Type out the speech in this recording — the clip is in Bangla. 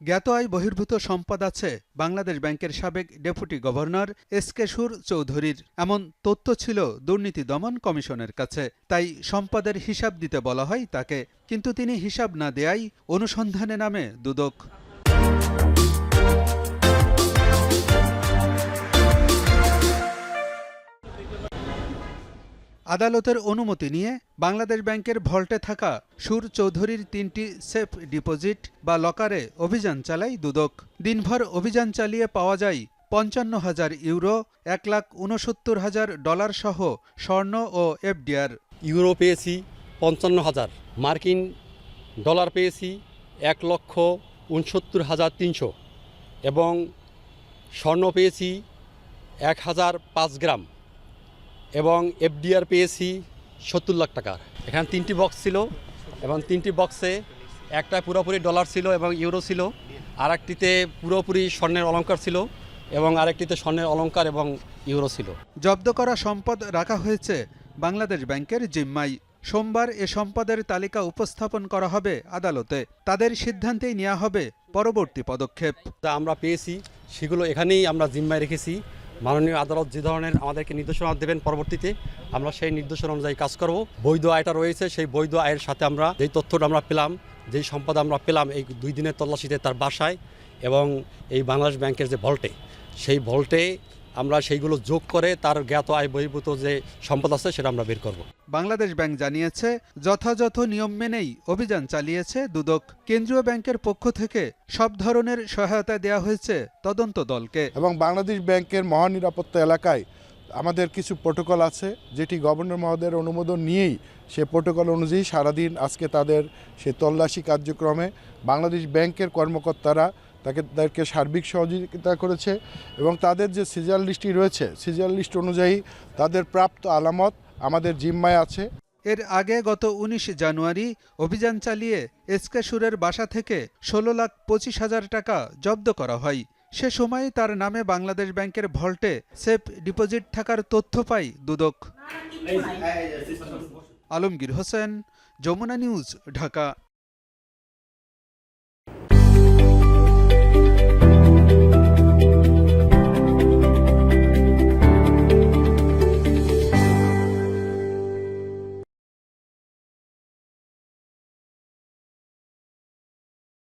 জ্ঞাত আয় বহির্ভূত সম্পদ আছে বাংলাদেশ ব্যাংকের সাবেক ডেপুটি গভর্নর এস কে সুর চৌধুরীর। এমন তথ্য ছিল দুর্নীতি দমন কমিশনের কাছে। তাই সম্পদের হিসাব দিতে বলা হয় তাকে, কিন্তু তিনি হিসাব না দেয়াই অনুসন্ধানে নামে দুদক। আদালতের অনুমতি নিয়ে বাংলাদেশ ব্যাংকের ভল্টে থাকা সুর চৌধুরীর তিনটি সেফ ডিপোজিট বা লকারে অভিযান চালায় দুদক। দিনভর অভিযান চালিয়ে পাওয়া যায় পঞ্চান্ন হাজার ইউরো, এক লাখ উনসত্তর হাজার ডলার সহ স্বর্ণ ও এফডিআর। ইউরো পেয়েছি পঞ্চান্ন হাজার, মার্কিন ডলার পেয়েছি এক লক্ষ উনসত্তর হাজার তিনশো এবং স্বর্ণ পেয়েছি এক হাজার পাঁচ গ্রাম। এবং এফডিআর পেয়েছি সত্তর লাখ টাকার। এখানে তিনটি বক্স ছিল এবং তিনটি বক্সে একটা পুরোপুরি ডলার ছিল এবং ইউরো ছিল আর একটিতে পুরোপুরি স্বর্ণের অলঙ্কার ছিল এবং আরেকটিতে স্বর্ণের অলঙ্কার এবং ইউরো ছিল। জব্দ করা সম্পদ রাখা হয়েছে বাংলাদেশ ব্যাংকের জিম্মায়। সোমবার এ সম্পদের তালিকা উপস্থাপন করা হবে আদালতে। তাদের সিদ্ধান্তেই নেওয়া হবে পরবর্তী পদক্ষেপ। আমরা পেয়েছি সেগুলো এখানেই আমরা জিম্মায় রেখেছি। মাননীয় আদালত যে ধরনের আমাদেরকে নির্দেশনা দেবেন পরবর্তীতে, আমরা সেই নির্দেশনা অনুযায়ী কাজ করব। বৈধ আয়টা রয়েছে, সেই বৈধ আয়ের সাথে আমরা যেই তথ্যটা আমরা পেলাম, যেই সম্পদ আমরা পেলাম এই দুই দিনের তল্লাশিতে তার বাসায় এবং এই বাংলাদেশ ব্যাংকের যে ভল্টে, সেই ভল্টে আমরা সেইগুলো যোগ করে তার জ্ঞাত আয় বহির্ভূত যে সম্পদ আছে সেটা আমরা বের করব। বাংলাদেশ ব্যাংক জানিয়েছে যথাযথ নিয়ম মেনেই অভিযান চালিয়েছে দুদক। কেন্দ্রীয় ব্যাংকের পক্ষ থেকে সব ধরনের সহায়তা দেওয়া হয়েছে তদন্ত দলকে। এবং বাংলাদেশ ব্যাংকের মহানিরাপত্তা এলাকায় আমাদের কিছু প্রোটোকল আছে যেটি গভর্নর মহোদয়ের অনুমোদন নিয়েই সে প্রোটোকল অনুযায়ী সারাদিন আজকে তাদের সে তল্লাশি কার্যক্রমে বাংলাদেশ ব্যাংকের কর্মকর্তারা তাকে তাদেরকে সার্বিক সহযোগিতা করেছে এবং তাদের যে সিজার লিস্টটি রয়েছে সিজার লিস্ট অনুযায়ী তাদের প্রাপ্ত আলামত আমাদের জিম্মায় আছে। এর আগে গত উনিশ জানুয়ারি অভিযান চালিয়ে এসকে সুরের বাসা থেকে ষোলো লাখ পঁচিশ হাজার টাকা জব্দ করা হয়। সে সময় তার নামে বাংলাদেশ ব্যাংকের ভল্টে সেফ ডিপোজিট থাকার তথ্য পাই দুদক। আলমগীর হোসেন যমুনা নিউজ ঢাকা।